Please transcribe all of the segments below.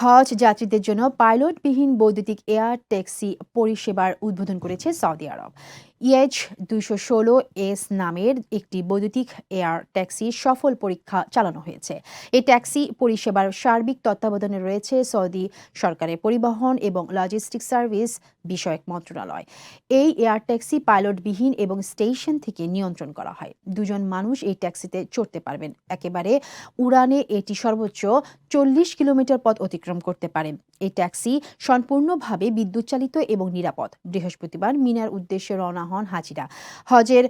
হজ যাত্রীদের জন্য পাইলটবিহীন বৈদ্যুতিক এয়ার ট্যাক্সি পরিষেবার উদ্বোধন করেছে সৌদি আরব। ইএইচ দুইশো ষোলো এস নামের একটি বৈদ্যুতিক এয়ার ট্যাক্সি সফল পরীক্ষা চালানো হয়েছে। এই ট্যাক্সি পরিষেবার সার্বিক তত্ত্বাবধানে রয়েছে সৌদি সরকারের পরিবহন এবং লজিস্টিক সার্ভিস বিষয়ক মন্ত্রণালয়। এই এয়ার ট্যাক্সি পাইলটবিহীন এবং স্টেশন থেকে নিয়ন্ত্রণ করা হয়। দুজন মানুষ এই ট্যাক্সিতে চড়তে পারবেন। একেবারে উড়ানে এটি সর্বোচ্চ চল্লিশ কিলোমিটার পথ অতিক্রম করতে পারে। এই ট্যাক্সি সম্পূর্ণভাবে বিদ্যুৎ চালিত এবং নিরাপদ। বৃহস্পতিবার মিনার উদ্দেশ্যে রওনা হন হাজিরা। হজের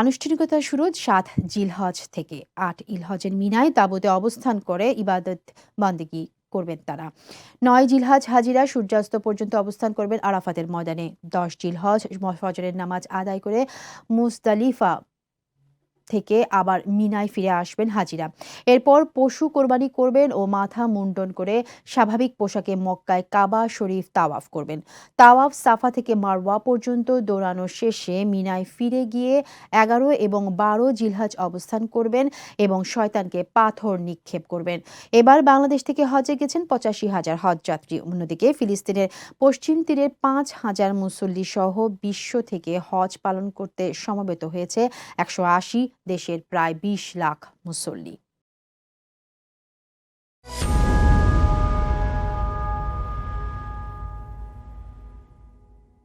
আনুষ্ঠানিকতা শুরু সাত জিলহজ থেকে আট ইলহজের মিনায় তাবুতে অবস্থান করে ইবাদত বন্দেগি করবেন তারা। নয় জিলহাজ হাজিরা সূর্যাস্ত পর্যন্ত অবস্থান করবেন আরাফাতের ময়দানে। দশ জিলহজ ফজরের নামাজ আদায় করে মুজদালিফা থেকে আবার মিনায় ফিরে আসবেন হাজিরা। এরপর পশু কোরবানি করবেন ও মাথা মুন্ডন করে স্বাভাবিক পোশাকে মক্কায় কাবা শরীফ তাওয়াফ করবেন। তাওয়াফ সাফা থেকে মারওয়া পর্যন্ত দৌড়ানো শেষে মিনায় ফিরে গিয়ে এগারো এবং বারো জিলহাজ অবস্থান করবেন এবং শয়তানকে পাথর নিক্ষেপ করবেন। এবার বাংলাদেশ থেকে হজে গেছেন পঁচাশি হাজার হজ যাত্রী। অন্যদিকে ফিলিস্তিনের পশ্চিম তীরের পাঁচ হাজার মুসল্লি সহ বিশ্ব থেকে হজ পালন করতে সমবেত হয়েছে একশো আশি দেশের প্রায় বিশ লাখ মুসল্লি।